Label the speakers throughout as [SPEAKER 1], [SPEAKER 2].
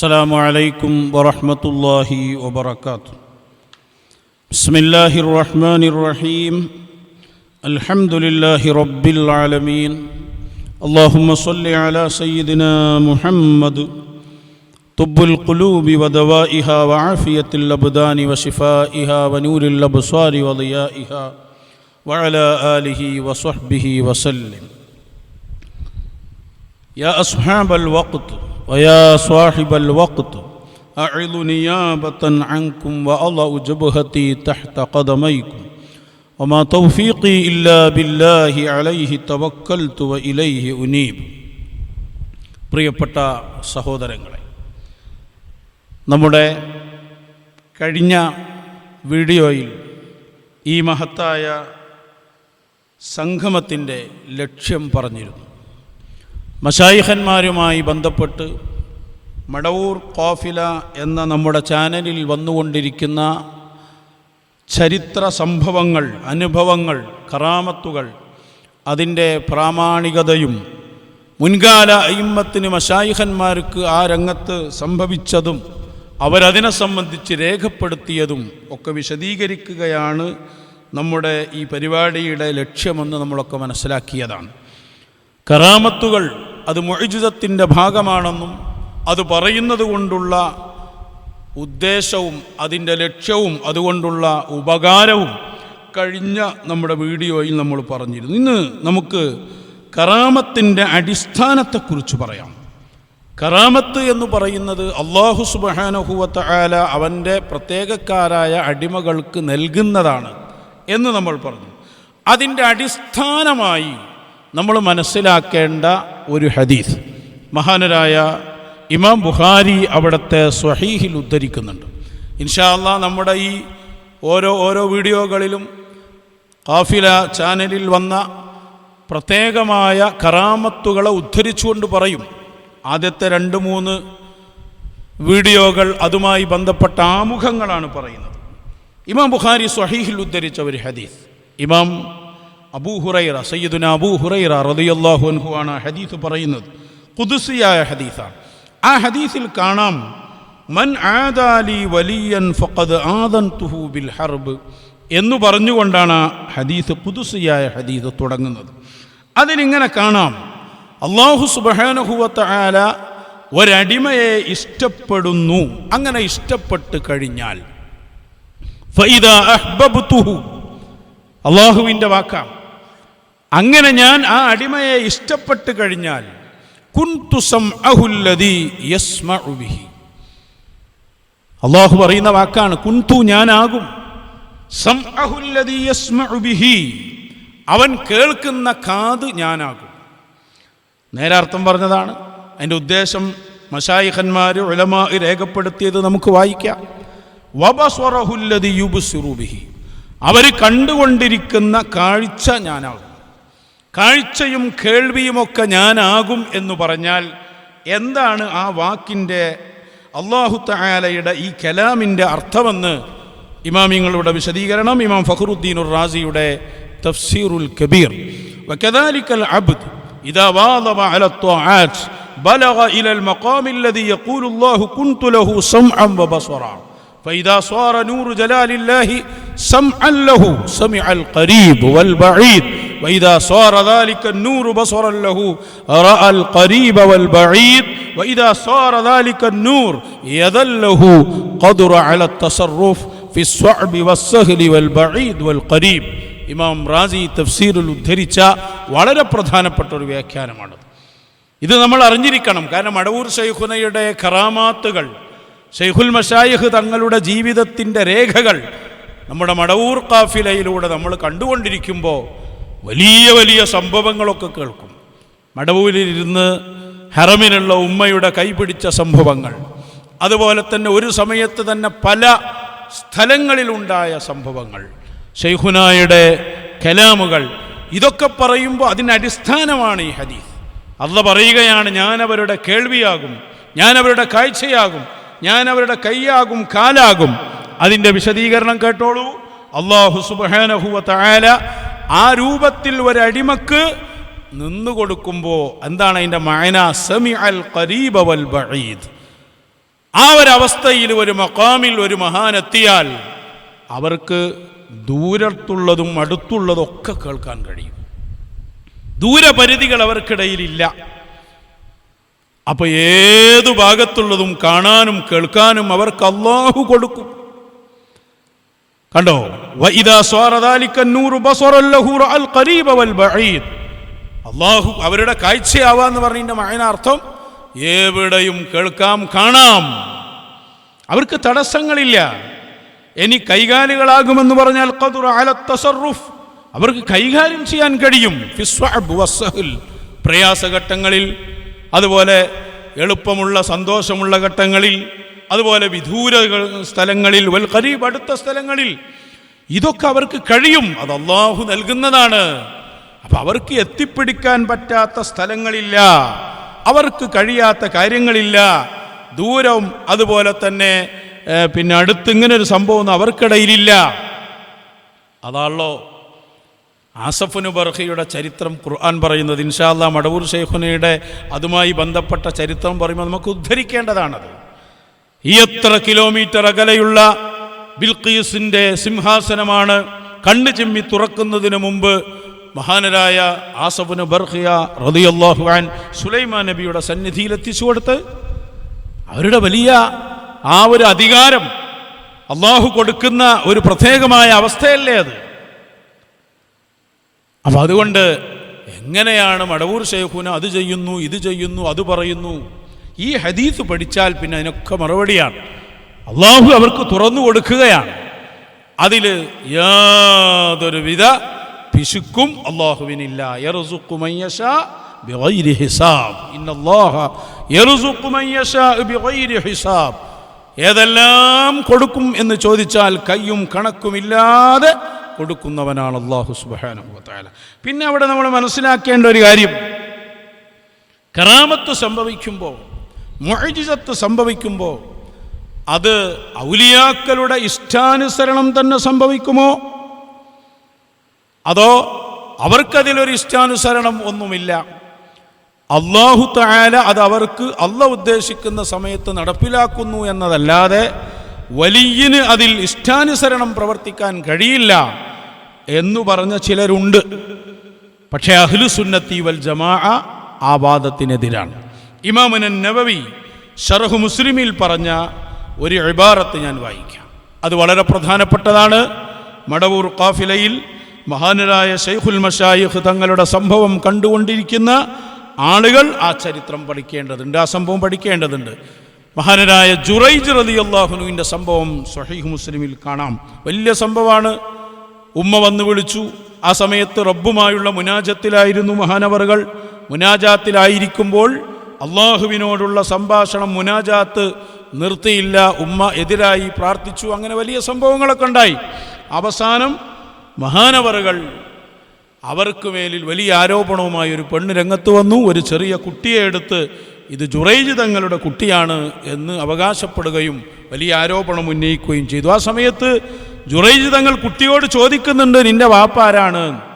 [SPEAKER 1] السلام عليكم ورحمة الله وبركاته. بسم الله الرحمن الرحيم. الحمد لله رب العالمين. اللهم صل على سيدنا محمد. طب القلوب ودوائها وعافية الأبدان وشفائها ونور الأبصار وضيائها وعلى آله وصحبه وسلم. يا أصحاب الوقت ويا صاحب الوقت أعظ نيابة عنكم وأضع جبهتي تحت قدميكم وما توفيقي إلا بالله عليه توكلت وإليه أنيب പ്രിയപ്പെട്ട സഹോദരങ്ങളെ നമ്മുടെ കഴിഞ്ഞ വീഡിയോയിൽ ഈ മഹത്തായ സംഗമത്തിൻ്റെ ലക്ഷ്യം പറഞ്ഞിരുന്നു മഷായിഖന്മാരുമായി ബന്ധപ്പെട്ട് മടവൂർ കോഫില എന്ന നമ്മുടെ ചാനലിൽ വന്നുകൊണ്ടിരിക്കുന്ന ചരിത്ര സംഭവങ്ങൾ അനുഭവങ്ങൾ കറാമത്തുകൾ അതിന്റെ പ്രാമാണികതയും മുൻകാല അയിമ്മത്തിന് മഷായിഹന്മാർക്ക് ആ രംഗത്ത് സംഭവിച്ചതും അവരതിനെ സംബന്ധിച്ച് രേഖപ്പെടുത്തിയതും ഒക്കെ വിശദീകരിക്കുകയാണ് നമ്മുടെ ഈ പരിപാടിയുടെ ലക്ഷ്യമെന്ന് നമ്മളൊക്കെ മനസ്സിലാക്കിയതാണ്. കറാമത്തുകൾ അത് മൊഴിജിതത്തിന്റെ ഭാഗമാണെന്നും അത് പറയുന്നത് കൊണ്ടുള്ള ഉദ്ദേശവും അതിന്റെ ലക്ഷ്യവും അതുകൊണ്ടുള്ള ഉപകാരവും കഴിഞ്ഞ നമ്മുടെ വീഡിയോയിൽ നമ്മൾ പറഞ്ഞിരുന്നു. ഇന്ന് നമുക്ക് കറാമത്തിന്റെ അടിസ്ഥാനത്തെക്കുറിച്ച് പറയാം. കറാമത്ത് എന്ന് പറയുന്നത് അള്ളാഹു സുബാനഹുവത്ത ആല അവന്റെ പ്രത്യേകക്കാരായ അടിമകൾക്ക് നൽകുന്നതാണ് എന്ന് നമ്മൾ പറഞ്ഞു. അതിന്റെ അടിസ്ഥാനമായി നമ്മൾ മനസ്സിലാക്കേണ്ട ഒരു ഹദീസ്. മഹാനരായ ഇമാം ബുഖാരി അവിടുത്തെ സ്വഹീഹിൽ ഉദ്ധരിക്കുന്നുണ്ട്. ഇൻഷാല്ല നമ്മുടെ ഈ ഓരോ ഓരോ വീഡിയോകളിലും കാഫില ചാനലിൽ വന്ന പ്രത്യേകമായ കറാമത്തുകളെ ഉദ്ധരിച്ചുകൊണ്ട് പറയും. ആദ്യത്തെ രണ്ട് മൂന്ന് വീഡിയോകൾ അതുമായി ബന്ധപ്പെട്ട ആമുഖങ്ങളാണ് പറയുന്നത്. ഇമാം ബുഖാരി സ്വഹീഹിൽ ഉദ്ധരിച്ച ഒരു ഹദീസ്. ഇമാം അബൂ ഹുറൈറ സയ്യിദുന അബൂ ഹുറൈറ റളിയല്ലാഹു അൻഹു ആണ് ഹദീസ് പറയുന്നത്. കുതുസിയായ ഹദീസാണ്. ആ ഹദീസിൽ കാണാം മൻ ആദാലി വലിയൻ ഫഖദ് ആദൻതുഹു ബിൽ ഹർബ് എന്ന് പറഞ്ഞുകൊണ്ടാണ് കൊണ്ടാണ് ഹദീസ് പുതുസിയായ ഹദീസ് തുടങ്ങുന്നത്. അതിലിങ്ങനെ കാണാം അള്ളാഹു സുബഹാനഹുവത്ത ആല ഒരടിമയെ ഇഷ്ടപ്പെടുന്നു അങ്ങനെ ഇഷ്ടപ്പെട്ട് കഴിഞ്ഞാൽ അള്ളാഹുവിന്റെ വാക്കാം അങ്ങനെ ഞാൻ ആ അടിമയെ ഇഷ്ടപ്പെട്ട് കഴിഞ്ഞാൽ അള്ളാഹു പറയുന്ന വാക്കാണ് കുന്തു ഞാനാകും. അവൻ കേൾക്കുന്ന കാത് ഞാനാകും. നേരാർത്ഥം പറഞ്ഞതാണ് അതിന്റെ ഉദ്ദേശം മഷായിഖന്മാർ ഉലമാ രേഖപ്പെടുത്തിയത് നമുക്ക് വായിക്കാം. വബസ്വറഹുല്ലതി യുബുസുറുബിഹി അവർ കണ്ടുകൊണ്ടിരിക്കുന്ന കാഴ്ച ഞാനാകും. കാഴ്ചയും കേൾവിയുമൊക്കെ ഞാനാകും എന്ന് പറഞ്ഞാൽ എന്താണ് ആ വാക്കിൻ്റെ അള്ളാഹു തആലയുടെ ഈ കലാമിൻ്റെ അർത്ഥമെന്ന് ഇമാമിങ്ങളുടെ വിശദീകരണം ഇമാം ഫഖറുദ്ദീൻ റാസിയുടെ തഫ്സീറുൽ കബീർ وكذلك العبد إذا واظب على الطاعات بلغ إلى المقام الذي يقول الله كنت له سمعا وبصرا فإذا صار نور جلال الله سمعا له سمع القريب والبعيد وإذا صار ذلك النور بصرا له رأى القريب والبعيد وإذا صار ذلك النور يذله قدر على التصرف في الصعب والسهل والبعيد والقريب ഇമാം റാസി തഫ്സീറിൽ ഉദ്ധരിച്ച വളരെ പ്രധാനപ്പെട്ട ഒരു വ്യാഖ്യാനമാണ് ഇത് നമ്മൾ അറിഞ്ഞിരിക്കണം കാരണം അടവൂർ ഷെയ്ഖുനയുടെ ഖറാമാത്തുകൾ ഷെയ്ഖുൽ മഷായിഖ് തങ്ങളുടെ ജീവിതത്തിൻ്റെ രേഖകൾ നമ്മുടെ മടവൂർ കാഫിലയിലൂടെ നമ്മൾ കണ്ടുകൊണ്ടിരിക്കുമ്പോൾ വലിയ വലിയ സംഭവങ്ങളൊക്കെ കേൾക്കും. മടവൂരിലിരുന്ന് ഹറമിനുള്ള ഉമ്മയുടെ കൈപിടിച്ച സംഭവങ്ങൾ. അതുപോലെ തന്നെ ഒരു സമയത്ത് തന്നെ പല സ്ഥലങ്ങളിലുണ്ടായ സംഭവങ്ങൾ. ഷെയ്ഖുനായുടെ കലാമുകൾ. ഇതൊക്കെ പറയുമ്പോൾ അതിനടിസ്ഥാനമാണ് ഈ ഹദീസ്. അല്ല പറയുകയാണ് ഞാൻ അവരുടെ കേൾവിയാകും ഞാൻ അവരുടെ കാഴ്ചയാകും ഞാൻ അവരുടെ കൈയാകും കാലാകും. അതിന്റെ വിശദീകരണം കേട്ടോളൂ. അള്ളാഹു സുബാനഹുവ തായാല ആ രൂപത്തിൽ ഒരടിമക്ക് നിന്നു കൊടുക്കുമ്പോൾ എന്താണ് അതിന്റെ മായന സമി അൽ ഖരീബ വൽ ബഈദ്. ആ ഒരവസ്ഥയിൽ ഒരു മക്കാമിൽ ഒരു മഹാൻ എത്തിയാൽ അവർക്ക് ദൂരത്തുള്ളതും അടുത്തുള്ളതും ഒക്കെ കേൾക്കാൻ കഴിയും. ദൂരപരിധികൾ അവർക്കിടയിലില്ല. അപ്പോൾ ഏതു ഭാഗത്തുള്ളതും കാണാനും കേൾക്കാനും അവർക്ക് അള്ളാഹു കൊടുക്കും. കണ്ടോ? അള്ളാഹു അവരുടെ കാഴ്ചയാവാന്ന് പറഞ്ഞതിന്റെ മായനാർത്ഥം എവിടെയും കേൾക്കാം കാണാം. അവർക്ക് തടസ്സങ്ങളില്ല. ഇനി കൈകാലുകളാകുമെന്ന് പറഞ്ഞാൽ അവർക്ക് കൈകാര്യം ചെയ്യാൻ കഴിയും. പ്രയാസഘട്ടങ്ങളിൽ അതുപോലെ എളുപ്പമുള്ള സന്തോഷമുള്ള ഘട്ടങ്ങളിൽ അതുപോലെ വിദൂര സ്ഥലങ്ങളിൽ വൽ ഖരീബ് അടുത്ത സ്ഥലങ്ങളിൽ ഇതൊക്കെ അവർക്ക് കഴിയും. അത് അള്ളാഹു നൽകുന്നതാണ്. അപ്പൊ അവർക്ക് എത്തിപ്പിടിക്കാൻ പറ്റാത്ത സ്ഥലങ്ങളില്ല. അവർക്ക് കഴിയാത്ത കാര്യങ്ങളില്ല. ദൂരം അതുപോലെ തന്നെ പിന്നെ അടുത്ത് ഇങ്ങനെ ഒരു സംഭവം അവർക്കിടയിലില്ല. അതാണല്ലോ ആസഫുനു ബർഹയുടെ ചരിത്രം ഖുർആൻ പറയുന്നത്. ഇൻഷാല്ല മടവൂർ ഷെയ്ഖുനയുടെ അതുമായി ബന്ധപ്പെട്ട ചരിത്രം പറയുമ്പോൾ നമുക്ക് ഉദ്ധരിക്കേണ്ടതാണത്. എത്ര കിലോമീറ്റർ അകലെയുള്ള ബിൽഖീസിന്റെ സിംഹാസനമാണ് കണ്ണു ചിമ്മി തുറക്കുന്നതിന് മുമ്പ് മഹാനരായ ആസഫുന് ബർഹിയ റളിയല്ലാഹു അൻ സുലൈമാൻ നബിയുടെ സന്നിധിയിൽ എത്തിച്ചു കൊടുത്ത് അവരുടെ വലിയ ആ ഒരു അധികാരം അള്ളാഹു കൊടുക്കുന്ന ഒരു പ്രത്യേകമായ അവസ്ഥയല്ലേ അത്. അപ്പൊ അതുകൊണ്ട് എങ്ങനെയാണ് മടവൂർ ഷെയ്ഖുന അത് ചെയ്യുന്നു ഇത് ചെയ്യുന്നു അത് പറയുന്നു? ഈ ഹദീസ് പഠിച്ചാൽ പിന്നെ അതിനൊക്കെ മറുപടിയാണ്. അള്ളാഹു അവർക്ക് തുറന്നു കൊടുക്കുകയാണ്. അതിൽ യാതൊരുവിധ പിശുക്കും അള്ളാഹുവിനില്ല. ഏതെല്ലാം കൊടുക്കും എന്ന് ചോദിച്ചാൽ കയ്യും കണക്കുമില്ലാതെ കൊടുക്കുന്നവനാണ് അള്ളാഹു വതആല. പിന്നെ അവിടെ നമ്മൾ മനസ്സിലാക്കേണ്ട ഒരു കാര്യം. കറാമത്ത് സംഭവിക്കുമ്പോൾ മുഅജിസത്ത് സംഭവിക്കുമ്പോൾ അത് ഔലിയാക്കളുടെ ഇഷ്ടാനുസരണം തന്നെ സംഭവിക്കുമോ? അതോ അവർക്കതിലൊരു ഇഷ്ടാനുസരണം ഒന്നുമില്ല? അള്ളാഹു തായാല അത് അവർക്ക് അല്ല ഉദ്ദേശിക്കുന്ന സമയത്ത് നടപ്പിലാക്കുന്നു എന്നതല്ലാതെ വലിയന് അതിൽ ഇഷ്ടാനുസരണം പ്രവർത്തിക്കാൻ കഴിയില്ല എന്ന് പറഞ്ഞ ചിലരുണ്ട്. പക്ഷേ അഹ്ലു സുന്നത്തി വൽ ജമാ ആ വാദത്തിനെതിരാണ് ഇമാമുൻ നവവി ഷറഹു മുസ്ലിമിൽ പറഞ്ഞ ഒരു ഇബാറത്ത് ഞാൻ വായിക്കാം. അത് വളരെ പ്രധാനപ്പെട്ടതാണ്. മടവൂർ കാഫിലയിൽ മഹാനരായ ഷെയ്ഖുൽ മഷായിഖ് തങ്ങളുടെ സംഭവം കണ്ടുകൊണ്ടിരിക്കുന്ന ആളുകൾ ആ ചരിത്രം പഠിക്കേണ്ടതുണ്ട് ആ സംഭവം പഠിക്കേണ്ടതുണ്ട്. മഹാനരായ ജുറൈജ് റലി അള്ളാഹുനുവിന്റെ സംഭവം സഹീഹ് മുസ്ലിമിൽ കാണാം. വലിയ സംഭവമാണ്. ഉമ്മ വന്നു വിളിച്ചു. ആ സമയത്ത് റബ്ബുമായുള്ള മുനാജത്തിലായിരുന്നു മഹാനവറുകൾ. മുനാജാത്തിലായിരിക്കുമ്പോൾ അള്ളാഹുവിനോടുള്ള സംഭാഷണം മുനാജാത്ത് നിർത്തിയില്ല ഉമ്മ എതിരായി പ്രാർത്ഥിച്ചു. അങ്ങനെ വലിയ സംഭവങ്ങളൊക്കെ ഉണ്ടായി. അവസാനം മഹാനവറുകൾ അവർക്ക് മേലിൽ വലിയ ആരോപണവുമായി ഒരു പെണ്ണ് രംഗത്ത് വന്നു. ഒരു ചെറിയ കുട്ടിയെ എടുത്ത് ഇത് ജുറൈജ് തങ്ങളുടെ കുട്ടിയാണ് എന്ന് അവകാശപ്പെടുകയും വലിയ ആരോപണം ഉന്നയിക്കുകയും ചെയ്തു. ആ സമയത്ത് ജുറൈജ് തങ്ങൾ കുട്ടിയോട് ചോദിക്കുന്നുണ്ട് നിന്റെ വാപ്പ ആരാണ്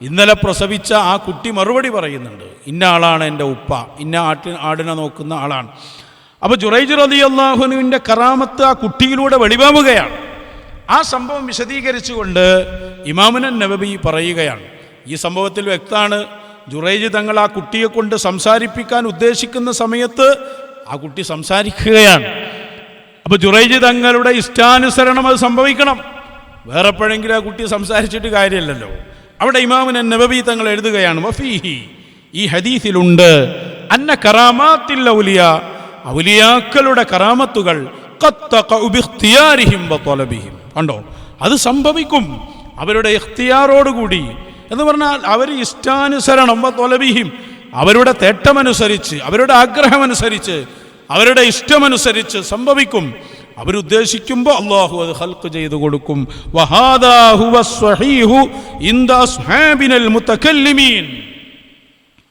[SPEAKER 1] ഇന്നലെ പ്രസവിച്ച ആ കുട്ടി മറുപടി പറയുന്നുണ്ട് ഇന്ന ആളാണ് എന്റെ ഉപ്പ ഇന്ന ആട്ടി ആടിനെ നോക്കുന്ന ആളാണ്. അപ്പോൾ ജുറൈജ് റതി അള്ളാഹുനുവിന്റെ കറാമത്ത് ആ കുട്ടിയിലൂടെ വെളിവാവുകയാണ്. ആ സംഭവം വിശദീകരിച്ചുകൊണ്ട് ഇമാമുനൻ നബബി പറയുകയാണ്. ഈ സംഭവത്തിൽ വ്യക്തമാണ് ജുറൈജ് തങ്ങൾ ആ കുട്ടിയെ കൊണ്ട് സംസാരിപ്പിക്കാൻ ഉദ്ദേശിക്കുന്ന സമയത്ത് ആ കുട്ടി സംസാരിക്കുകയാണ്. അപ്പോൾ ജുറൈജ് തങ്ങളുടെ ഇഷ്ടാനുസരണം അത് സംഭവിക്കണം. വേറെ എപ്പോഴെങ്കിലും ആ കുട്ടി സംസാരിച്ചിട്ട് കാര്യമില്ലല്ലോ. അവിടെ ഇമാമിന് നബബി തങ്ങൾ എഴുതുകയാണ് വഫീഹി ഈ ഹദീസിലുണ്ട് അന്ന കറാമാത്തിൽ ഔലിയ ഔലിയാക്കളുടെ കറാമത്തുകൾ കണ്ടോ? അത് സംഭവിക്കും അവരുടെ ഇഖ്തിയാറോടുകൂടി. എന്ന് പറഞ്ഞാൽ അവർ ഇഷ്ടാനുസരണം തൊലബിഹിം അവരുടെ തേട്ടമനുസരിച്ച് അവരുടെ ആഗ്രഹമനുസരിച്ച് അവരുടെ ഇഷ്ടമനുസരിച്ച് സംഭവിക്കും. അവരുദ്ദേശിക്കുമ്പോൾ അള്ളാഹു അത് ഹൽക്ക് ചെയ്തു കൊടുക്കും.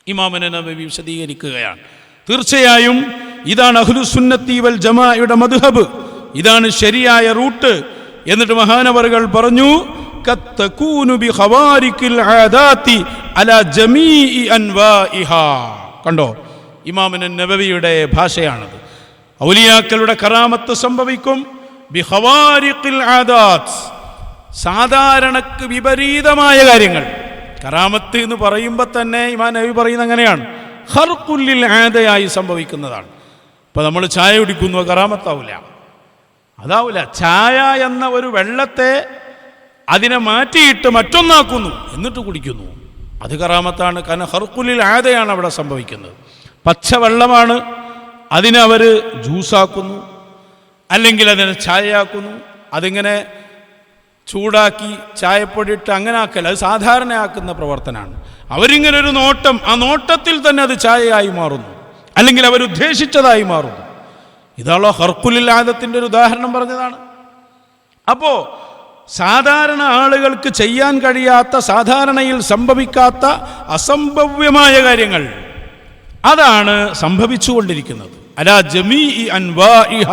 [SPEAKER 1] ഇമാമനെ നബി വിശദീകരിക്കുകയാണ്. തീർച്ചയായും ഇതാണ് അഹ്ലുസുന്നത്തി വൽ ജമായുടെ മധുഹബ് ഇതാണ് ശരിയായ റൂട്ട്. എന്നിട്ട് മഹാനവറുകൾ പറഞ്ഞു കണ്ടോ? ഇമാമിന് നബവിയുടെ ഭാഷയാണത്. ഔലിയാക്കളുടെ കറാമത്ത് സംഭവിക്കും. സാധാരണക്ക് വിപരീതമായ കാര്യങ്ങൾ. കറാമത്ത് എന്ന് പറയുമ്പോൾ തന്നെ ഇമാൻ നബി പറയുന്നത് അങ്ങനെയാണ്. ഹർക്കുല്ലിൽ ആദയായി സംഭവിക്കുന്നതാണ്. ഇപ്പം നമ്മൾ ചായ കുടിക്കുന്നു കറാമത്താവില്ല അതാവില്ല ചായ എന്ന ഒരു വെള്ളത്തെ അതിനെ മാറ്റിയിട്ട് മറ്റൊന്നാക്കുന്നു. എന്നിട്ട് കുടിക്കുന്നു. അത് കറാമത്താണ്. കാരണം ഹർക്കുല്ലിൽ ആദയാണ് അവിടെ സംഭവിക്കുന്നത്. പച്ചവെള്ളമാണ്. അതിനെ അവർ ജ്യൂസാക്കുന്നു. അല്ലെങ്കിൽ അതിനെ ചായയാക്കുന്നു. അതിങ്ങനെ ചൂടാക്കി ചായപ്പൊടി ഇട്ട് അങ്ങനെ ആക്കൽ അത് സാധാരണയാക്കുന്ന പ്രവർത്തനമാണ്. അവരിങ്ങനെ ഒരു നോട്ടം ആ നോട്ടത്തിൽ തന്നെ അത് ചായയായി മാറുന്നു. അല്ലെങ്കിൽ അവരുദ്ദേശിച്ചതായി മാറുന്നു. ഇതാണോ ഹർക്കുലില്ലാദത്തിന്റെ ഒരു ഉദാഹരണം പറഞ്ഞതാണ്. അപ്പോൾ സാധാരണ ആളുകൾക്ക് ചെയ്യാൻ കഴിയാത്ത സാധാരണയിൽ സംഭവിക്കാത്ത അസംഭവ്യമായ കാര്യങ്ങൾ അതാണ് സംഭവിച്ചുകൊണ്ടിരിക്കുന്നത്. അല ജമീ അൻവാഇഹ.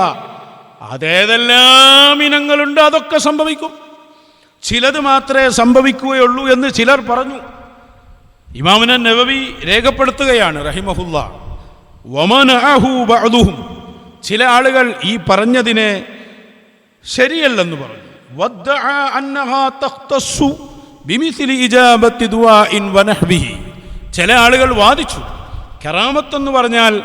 [SPEAKER 1] അതേതെല്ലാം ഇനങ്ങളുണ്ട് അതൊക്കെ സംഭവിക്കും. ചിലത് മാത്രമേ സംഭവിക്കുകയുള്ളൂ എന്ന് ചിലർ പറഞ്ഞു. ഇമാമുന നവവി രേഖപ്പെടുത്തുകയാണ് റഹിമഹുല്ല. വമനഅഹു ബഅദുഹും. ചില ആളുകൾ ഈ പറഞ്ഞതിനെ ശരിയല്ലെന്ന് പറഞ്ഞു. ചില ആളുകൾ വാദിച്ചു. കറാമത്തെന്ന് പറഞ്ഞാൽ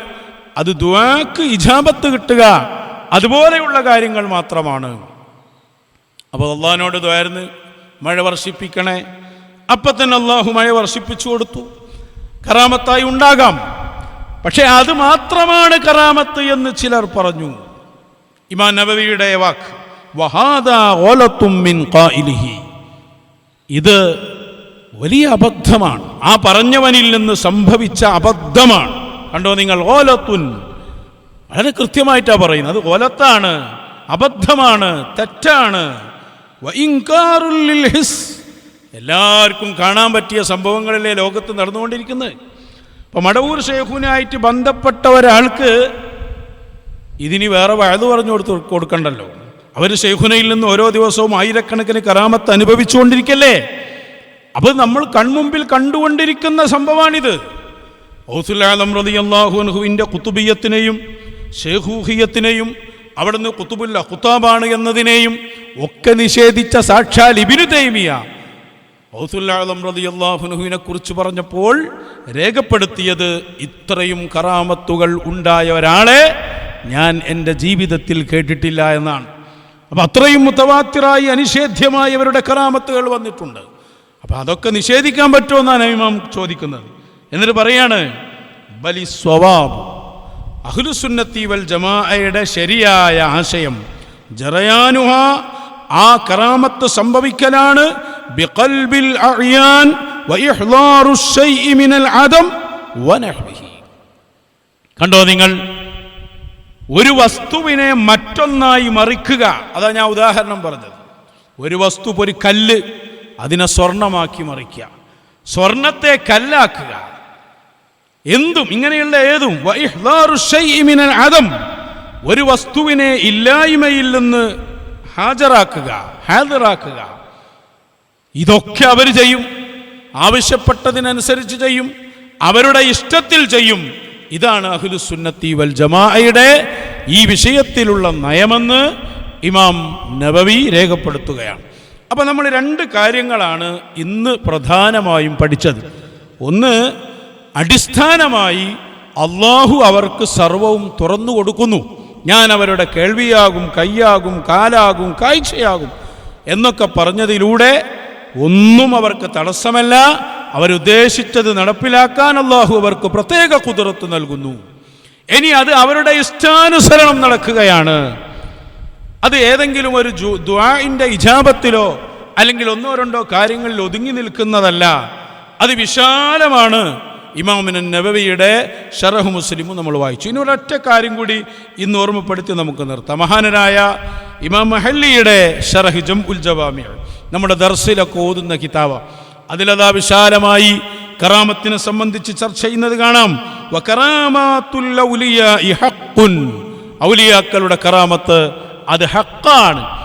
[SPEAKER 1] അത് ദുവാക്ക് ഇജാബത്ത് കിട്ടുക. അതുപോലെയുള്ള കാര്യങ്ങൾ മാത്രമാണ്. അപ്പോൾ അള്ളാഹിനോട് ദ്വാരുന്ന് മഴ വർഷിപ്പിക്കണേ. അപ്പം തന്നെ അള്ളാഹു മഴ വർഷിപ്പിച്ചു കൊടുത്തു. കറാമത്തായി ഉണ്ടാകാം. പക്ഷേ അത് മാത്രമാണ് കറാമത്ത് എന്ന് ചിലർ പറഞ്ഞു. ഇമാൻ നബവിയുടെ വാക്ക് ഇത് വലിയ അബദ്ധമാണ്. ആ പറഞ്ഞവനിൽ നിന്ന് സംഭവിച്ച അബദ്ധമാണ്. കണ്ടോ നിങ്ങൾ? ഓലത്തുൻ വളരെ കൃത്യമായിട്ടാണ് പറയുന്നത്. അത് ഓലത്താണ് അബദ്ധമാണ്. തെറ്റാണ്. എല്ലാവർക്കും കാണാൻ പറ്റിയ സംഭവങ്ങളിലെ ലോകത്ത് നടന്നുകൊണ്ടിരിക്കുന്നത്. ഇപ്പം മടവൂർ ഷേഖുനായിട്ട് ബന്ധപ്പെട്ട ഒരാൾക്ക് ഇതിനി വേറെ വഴുതു പറഞ്ഞു കൊടുത്ത് കൊടുക്കണ്ടല്ലോ. അവർ ഷെയ്ഖുനയിൽ നിന്ന് ഓരോ ദിവസവും ആയിരക്കണക്കിന് കറാമത്ത് അനുഭവിച്ചുകൊണ്ടിരിക്കല്ലേ? അപ്പോൾ നമ്മൾ കൺമുമ്പിൽ കണ്ടുകൊണ്ടിരിക്കുന്ന സംഭവമാണിത്. ഔസുലാലം റതിയല്ലാഹുൻഹുവിന്റെ കുത്തുബിയത്തിനെയും ഷേഹൂഹിയത്തിനെയും അവിടുന്ന് കുത്തുബുല്ല കുത്താബാണ് എന്നതിനെയും ഒക്കെ നിഷേധിച്ച സാക്ഷാൽ ഇബിനു തൈമിയ ഔസുല്ലാലം റതിയല്ലാഹുനുഹുവിനെ കുറിച്ച് പറഞ്ഞപ്പോൾ രേഖപ്പെടുത്തിയത് ഇത്രയും കറാമത്തുകൾ ഉണ്ടായ ഒരാളെ ഞാൻ എന്റെ ജീവിതത്തിൽ കേട്ടിട്ടില്ല എന്നാണ്. അപ്പം അത്രയും മുത്തവാത്തിറായി അനിഷേധ്യമായി അവരുടെ കറാമത്തുകൾ വന്നിട്ടുണ്ട്. അപ്പം അതൊക്കെ നിഷേധിക്കാൻ പറ്റുമെന്നാണ് ഇമാം ചോദിക്കുന്നത്. എന്നിട്ട് പറയാണ് ബലി സ്വഭാവ് അഹ്ലുസുന്നത്തി വൽ ജമാഅയുടെ ശരിയായ ആശയം ജറയാനുഹ ആ കറാമത്ത് സംഭവിക്കലാണ് മിനൽ അദം കണ്ടോ നിങ്ങൾ ഒരു വസ്തുവിനെ മറ്റൊന്നായി മറിക്കുക. അതാ ഞാൻ ഉദാഹരണം പറഞ്ഞത്. ഒരു വസ്തു ഒരു കല്ല് അതിനെ സ്വർണമാക്കി മറിക്കുക. സ്വർണത്തെ കല്ലാക്കുക. എന്തും ഇങ്ങനെയുള്ള ഏതും? അതം ഒരു വസ്തുവിനെ ഇല്ലായ്മയിൽ നിന്ന് ഹാജരാക്കുക ഹാജരാക്കുക. ഇതൊക്കെ അവർ ചെയ്യും. ആവശ്യപ്പെട്ടതിനനുസരിച്ച് ചെയ്യും. അവരുടെ ഇഷ്ടത്തിൽ ചെയ്യും. ഇതാണ് അഹ്ലുസുന്നത്തി വൽ ജമാഅയുടെ ഈ വിഷയത്തിലുള്ള നയമെന്ന് ഇമാം നബവി രേഖപ്പെടുത്തുകയാണ്. അപ്പോൾ നമ്മൾ രണ്ട് കാര്യങ്ങളാണ് ഇന്ന് പ്രധാനമായും പഠിച്ചത്. ഒന്ന് അടിസ്ഥാനമായി അള്ളാഹു അവർക്ക് സർവവും തുറന്നു കൊടുക്കുന്നു. ഞാൻ അവരുടെ കേൾവിയാകും കയ്യാകും കാലാകും കാഴ്ചയാകും എന്നൊക്കെ പറഞ്ഞതിലൂടെ ഒന്നും അവർക്ക് തടസ്സമല്ല. അവരുദ്ദേശിച്ചത് നടപ്പിലാക്കാൻ അള്ളാഹു അവർക്ക് പ്രത്യേക കുതിർത്ത് നൽകുന്നു. ഇനി അത് അവരുടെ ഇഷ്ടാനുസരണം നടക്കുകയാണ്. അത് ഏതെങ്കിലും ഒരു ദുആഇന്റെ ഇജാബത്തിലോ അല്ലെങ്കിൽ ഒന്നോ രണ്ടോ കാര്യങ്ങളിൽ ഒതുങ്ങി നിൽക്കുന്നതല്ല. അത് വിശാലമാണ്. ഇമാമിന് നബവിയുടെ ഷറഹ് മുസ്ലിമും നമ്മൾ വായിച്ചു. ഇനി ഒരൊറ്റ കാര്യം കൂടി ഇന്ന് ഓർമ്മപ്പെടുത്തി നമുക്ക് നിർത്താം. മഹാനരായ ഇമാം മഹല്ലിയുടെ ഷറഹ് ജം ഉൽ ജവാമിയ നമ്മുടെ ദർസിലൊക്കെ ഓതുന്ന കിതാബ. അതിലതാ വിശാലമായി കറാമത്തിനെ സംബന്ധിച്ച് ചർച്ച ചെയ്യുന്നത് കാണാം. ഔലിയാക്കളുടെ കറാമത്ത് അത് ഹക്കാണ്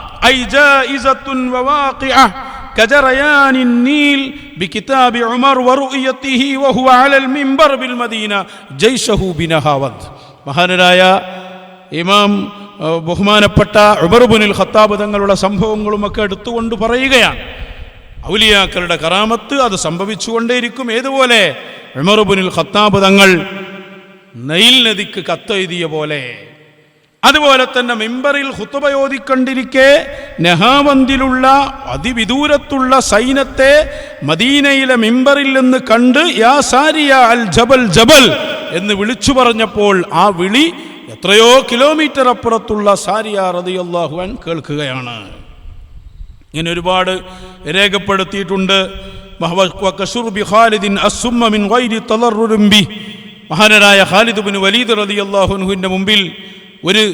[SPEAKER 1] كجريان النيل بكتاب عمر ورؤيته وهو على المنبر بالمدينة جيشه بنهاوند മഹാനരായ ഇമാം ആ, ബഹുമാനപ്പെട്ട ഉമർബുനിൽ ഖത്താബ് തങ്ങളുടെ സംഭവങ്ങളുമൊക്കെ എടുത്തുകൊണ്ട് പറയുകയാണ് ഔലിയാക്കളുടെ കറാമത്ത് അത് സംഭവിച്ചുകൊണ്ടേയിരിക്കും ഏതുപോലെ ഉമർബുനിൽ ഖത്താബ് തങ്ങൾ നൈൽ നദിക്ക് കത്തെഴുതിയ പോലെ അതുപോലെ തന്നെ മിമ്പറിൽ ഹുത്തുബയോധിക്കൊണ്ടിരിക്കെ നെഹാവന്തിലുള്ള അതിവിദൂരത്തുള്ള സൈന്യത്തെ മദീനയിലെ മിമ്പറിൽ നിന്ന് കണ്ട് യാ സാരിയ അൽ ജബൽ ജബൽ എന്ന് വിളിച്ചു പറഞ്ഞപ്പോൾ ആ വിളി എത്രയോ കിലോമീറ്റർ അപ്പുറത്തുള്ള സാരിയ റതിയല്ലാഹു അൻ കേൾക്കുകയാണ് ഇങ്ങനെ ഒരുപാട് രേഖപ്പെടുത്തിയിട്ടുണ്ട്. മഹാനരായ ഖാലിദ് ബിൻ വലീദ് റളിയല്ലാഹുവിന്റെ മുമ്പിൽ ഒരു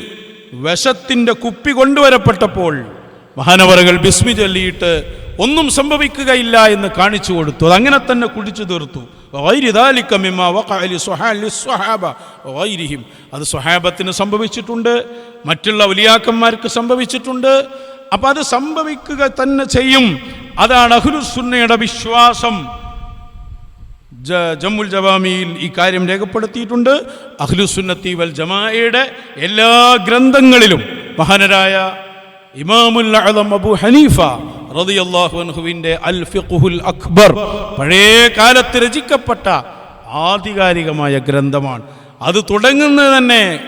[SPEAKER 1] വിഷത്തിന്റെ കുപ്പി കൊണ്ടുവരപ്പെട്ടപ്പോൾ മഹാനവറകൾ ബിസ്മി ചൊല്ലിയിട്ട് ഒന്നും സംഭവിക്കുകയില്ല എന്ന് കാണിച്ചു കൊടുത്തു. അതങ്ങനെ അങ്ങനെ തന്നെ കുടിച്ചു തീർത്തു. അത് സ്വഹാബത്തിന് സംഭവിച്ചിട്ടുണ്ട് മറ്റുള്ള ഒലിയാക്കന്മാർക്ക് സംഭവിച്ചിട്ടുണ്ട്. അപ്പം അത് സംഭവിക്കുക തന്നെ ചെയ്യും. അതാണ് അഹുലുസുന്നയുടെ വിശ്വാസം. ജമ്മുൽ ജവാമിയിൽ ഈ കാര്യം രേഖപ്പെടുത്തിയിട്ടുണ്ട്. അഖ്ലുസുന്നത്തി വൽ ജമാഅയുടെ എല്ലാ ഗ്രന്ഥങ്ങളിലും മഹാനരായ ഇമാമുൽ അലം അബു ഹനീഫ റളിയല്ലാഹു അൻഹുവിന്റെ അൽ ഫിഖുൽ അക്ബർ പഴയ കാലത്ത് രചിക്കപ്പെട്ട ആധികാരികമായ ഗ്രന്ഥമാണ്. അത് തുടങ്ങുന്നത് തന്നെ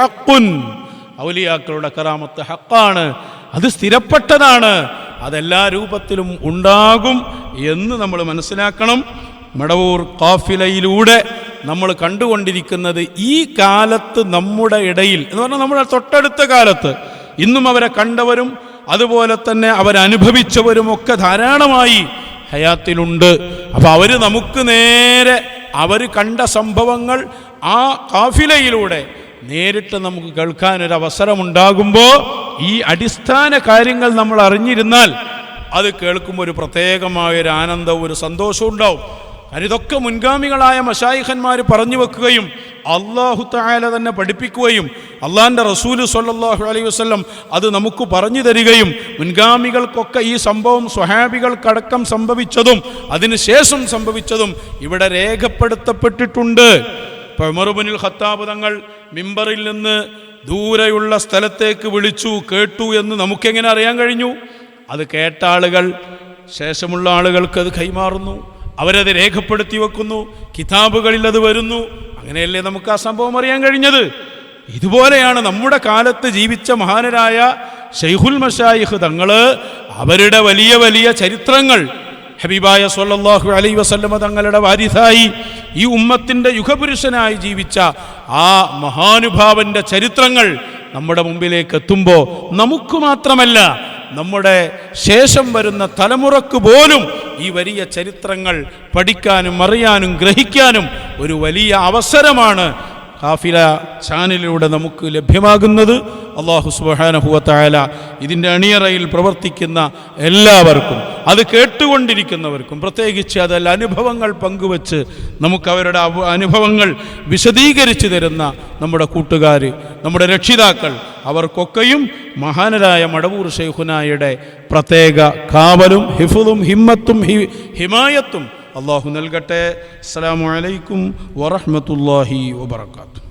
[SPEAKER 1] ഹഖുൻ. ഔലിയാക്കളുടെ കറാമത്ത് ഹക്കാണ് അത് സ്ഥിരപ്പെട്ടതാണ്. അതെല്ലാ രൂപത്തിലും ഉണ്ടാകും. എന്ന് നമ്മൾ മനസ്സിലാക്കണം. മടവൂർ കാഫിലയിലൂടെ നമ്മൾ കണ്ടുകൊണ്ടിരിക്കുന്നത് ഈ കാലത്ത് നമ്മുടെ ഇടയിൽ എന്ന് പറഞ്ഞാൽ നമ്മുടെ തൊട്ടടുത്ത കാലത്ത് ഇന്നും അവരെ കണ്ടവരും അതുപോലെ തന്നെ അവരനുഭവിച്ചവരും ഒക്കെ ധാരാളമായി ഹയാത്തിലുണ്ട്. അപ്പൊ അവർ നമുക്ക് നേരെ അവർ കണ്ട സംഭവങ്ങൾ ആ കാഫിലയിലൂടെ നേരിട്ട് നമുക്ക് കേൾക്കാൻ ഒരു അവസരമുണ്ടാകുമ്പോൾ ഈ അടിസ്ഥാന കാര്യങ്ങൾ നമ്മൾ അറിഞ്ഞിരുന്നാൽ അത് കേൾക്കുമ്പോൾ ഒരു പ്രത്യേകമായ ഒരു ആനന്ദവും ഒരു സന്തോഷവും ഉണ്ടാവും. ഇതൊക്കെ മുൻഗാമികളായ മഷായിഖന്മാർ പറഞ്ഞു വെക്കുകയും അള്ളാഹു തായാല തന്നെ പഠിപ്പിക്കുകയും അള്ളാഹിന്റെ റസൂൽ സല്ലാഹു അലൈഹി വസ്ലം അത് നമുക്ക് പറഞ്ഞു തരികയും മുൻഗാമികൾക്കൊക്കെ ഈ സംഭവം സ്വഹാബികൾക്കടക്കം സംഭവിച്ചതും അതിനുശേഷം സംഭവിച്ചതും ഇവിടെ രേഖപ്പെടുത്തപ്പെട്ടിട്ടുണ്ട്. ഇപ്പോൾ ഉമറുബിനുൽ ഖത്താബ് തങ്ങൾ മിമ്പറിൽ നിന്ന് ദൂരെയുള്ള സ്ഥലത്തേക്ക് വിളിച്ചു കേട്ടു എന്ന് നമുക്കെങ്ങനെ അറിയാൻ കഴിഞ്ഞു? അത് കേട്ട ആളുകൾ ശേഷമുള്ള ആളുകൾക്ക് അത് കൈമാറുന്നു. അവരത് രേഖപ്പെടുത്തി വെക്കുന്നു. കിതാബുകളിൽ അത് വരുന്നു. അങ്ങനെയല്ലേ നമുക്ക് ആ സംഭവം അറിയാൻ കഴിഞ്ഞത്? ഇതുപോലെയാണ് നമ്മുടെ കാലത്ത് ജീവിച്ച മഹാനരായ ഷെയ്ഖുൽ മഷായിഹ് തങ്ങൾ അവരുടെ വലിയ വലിയ ചരിത്രങ്ങൾ. ഹബീബായ സല്ലല്ലാഹു അലൈ വസല്ലമ തങ്ങളുടെ വാരിസായി ഈ ഉമ്മത്തിന്റെ യുഗപുരുഷനായി ജീവിച്ച ആ മഹാനുഭാവന്റെ ചരിത്രങ്ങൾ നമ്മുടെ മുമ്പിലേക്ക് എത്തുമ്പോൾ നമുക്ക് മാത്രമല്ല നമ്മുടെ ശേഷം വരുന്ന തലമുറയ്ക്ക് പോലും ഈ വലിയ ചരിത്രങ്ങൾ പഠിക്കാനും അറിയാനും ഗ്രഹിക്കാനും ഒരു വലിയ അവസരമാണ് കാഫില ചാനലിലൂടെ നമുക്ക് ലഭ്യമാകുന്നത്. അള്ളാഹു സുബാനഹുവത്തായാല ഇതിന്റെ അണിയറയിൽ പ്രവർത്തിക്കുന്ന എല്ലാവർക്കും അത് കേട്ടുകൊണ്ടിരിക്കുന്നവർക്കും പ്രത്യേകിച്ച് അതല്ല അനുഭവങ്ങൾ പങ്കുവച്ച് നമുക്ക് അവരുടെ അനുഭവങ്ങൾ വിശദീകരിച്ചു തരുന്ന നമ്മുടെ കൂട്ടുകാർ നമ്മുടെ രക്ഷിതാക്കൾ അവർക്കൊക്കെയും മഹാനരായ മടവൂർ ഷെയ്ഖുനായുടെ പ്രത്യേക കാവലും ഹിഫുലും ഹിമ്മത്തും ഹിമായത്തും അള്ളാഹു നൽകട്ടെ. അസ്സലാമു അലൈക്കും വറഹ്മത്തുള്ളാഹി വബർക്കാത്തു